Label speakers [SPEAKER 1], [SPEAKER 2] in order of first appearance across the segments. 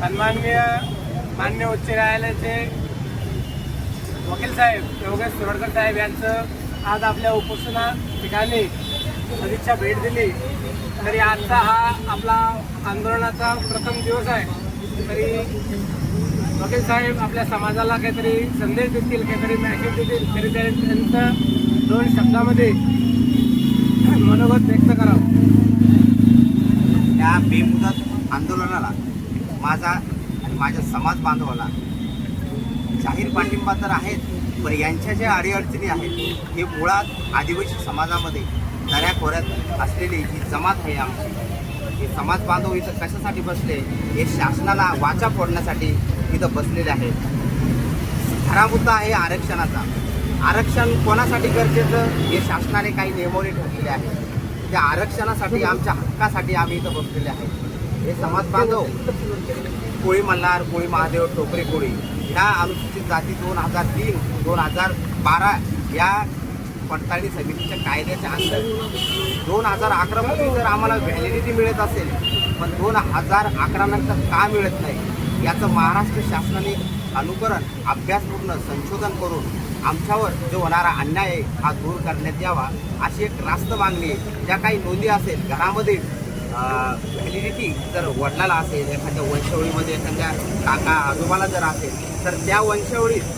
[SPEAKER 1] मान्य उच्च न्यायालयाचे वकील साहेब योगेश सुरडकर साहेब यांचं आज आपल्या उपोषणा ठिकाणी सदिच्छा भेट दिली. तरी आजचा हा आपला आंदोलनाचा प्रथम दिवस आहे. तरी वकील साहेब आपल्या समाजाला काहीतरी संदेश देतील काहीतरी मॅसेज देतील. तरी त्यांचं दोन शब्दामध्ये मनोगत व्यक्त करावं.
[SPEAKER 2] या बेमुदत आंदोलनाला माझा आणि माझ्या समाज बांधवाला. जाहीर पाठिंबा तर आहेच पण यांच्या ज्या अडीअडचणी आहेत हे मुळात आदिवासी समाजामध्ये दऱ्याखोऱ्यात असलेली ही जमात आहे आमची हे समाज बांधव इथं कशासाठी बसले? हे शासनाला वाचा फोडण्यासाठी इथं बसलेले आहेत. खरा मुद्दा आहे आरक्षणाचा. आरक्षण कोणासाठी गरजेचं? हे शासनाने काही नियमावली ठरलेले आहे. त्या आरक्षणासाठी आमच्या हक्कासाठी आम्ही इथं बसलेले आहे हे समाज बांधव कोळी मल्हार कोळी महादेव टोकरे कोळी ह्या अनुसूचित जाती दोन हजार तीन दोन हजार बारा या पडताळणी समितीच्या कायद्याच्या अंतर दोन हजार अकरामध्ये जर आम्हाला व्हॅलिडिटी मिळत असेल पण दोन हजार अकरा नंतर का मिळत नाही? याचं महाराष्ट्र शासनाने अनुकरण अभ्यासपूर्ण संशोधन करून आमच्यावर जो होणारा अन्याय हा दूर करण्यात यावा अशी एक रास्त मागणी ज्या काही नोंदी असेल घरामध्ये व्हॅलिडिटी जर वडिलाला असेल एखाद्या वंशावळीमध्ये एखाद्या काका आजोबाला जर असेल तर त्या वंशावळीत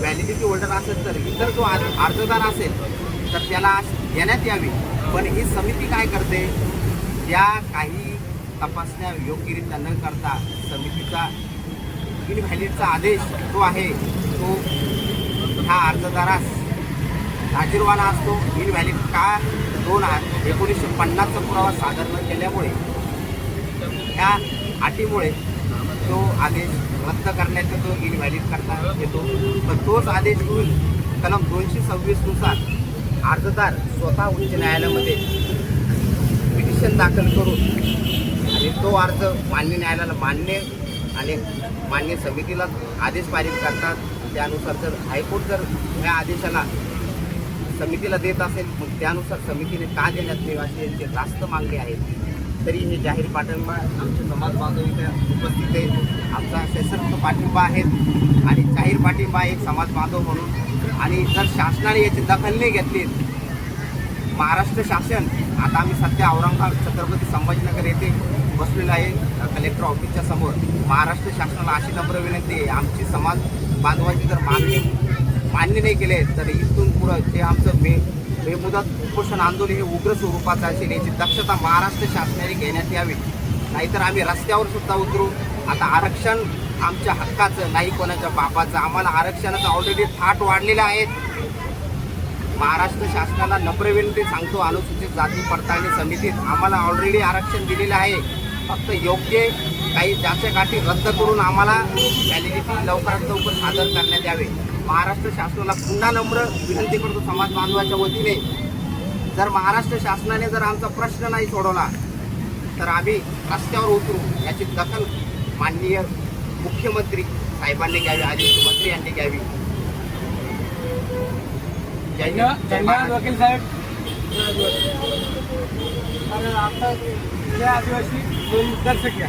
[SPEAKER 2] व्हॅलिडिटी होल्डर असेल तर इतर जो अर्जदार असेल तर त्याला देण्यात यावी. पण ही समिती काय करते? त्या काही तपासण्या योग्यरित्या न करता समितीचा इनव्हॅलिडचा आदेश जो आहे तो ह्या अर्जदारास हाजीरवाला असतो. इनव्हॅलिड का दोन एकोणीसशे पन्नासचा पुरावा सादर न केल्यामुळे ह्या अटीमुळे तो आदेश रद्द करण्याचा तो इनव्हॅलिड करता येतो तर तोच आदेश घेऊन कलम दोनशे सव्वीसनुसार अर्जदार स्वतः उच्च न्यायालयामध्ये पिटिशन दाखल करून आणि तो अर्ज मान्य न्यायालयाला मान्य आणि मान्य समितीला आदेश पारित करतात. त्यानुसार जर हायकोर्ट जर या आदेशाला समितीला देत असेल मग त्यानुसार समितीने का देण्यात नाही अशी जास्त रास्त मागणी आहे. तरी हे जाहीर पाठिंबा आमचे समाज बांधव इथे उपस्थित आहे आमचा सशक्त पाठिंबा आहे. आणि जाहीर पाठिंबा आहे समाज बांधव म्हणून. आणि जर शासनाने याची दखल नाही घेतली महाराष्ट्र शासन आता आम्ही सध्या औरंगाबाद छत्रपती संभाजीनगर येथे बसलेलो आहे कलेक्टर ऑफिसच्या समोर. महाराष्ट्र शासनाला अशी नम्र विनंती आहे. आमची समाज बांधवाची जर मागणी मान्य नाही केले तर इथून पुढं जे आमचं बे बेमुदत उपोषण आंदोलन हे उग्र स्वरूपाचं असेल याची दक्षता महाराष्ट्र शासनाने घेण्यात यावी. नाहीतर आम्ही रस्त्यावर सुद्धा उतरू. आता आरक्षण आमच्या हक्काचं नाही कोणाच्या बापाचं. आम्हाला आरक्षणाचं ऑलरेडी थाट वाढलेलं आहेत महाराष्ट्र शासनाला नम्रविनंती सांगतो अनुसूचित जाती पडताळणी समितीत आम्हाला ऑलरेडी आरक्षण दिलेलं आहे. फक्त योग्य काही जाच्या गाठी रद्द करून आम्हाला व्हॅलिडिटी लवकरात लवकर सादर करण्यात यावे. महाराष्ट्र शासनाला पुन्हा नम्र विनंती करतो समाज बांधवाच्या वतीने. जर महाराष्ट्र शासनाने जर आमचा प्रश्न नाही सोडवला तर आम्ही रस्त्यावर उतरू याची दखल माननीय मुख्यमंत्री साहेबांनी घ्यावी आदित्य मंत्री यांनी घ्यावी. जय हिंद,
[SPEAKER 1] धन्यवाद
[SPEAKER 2] जय
[SPEAKER 1] धन्यवाद
[SPEAKER 2] महाराष्ट्र.
[SPEAKER 1] वकील साहेब. आणि आता आदिवासी दोन दर्शक या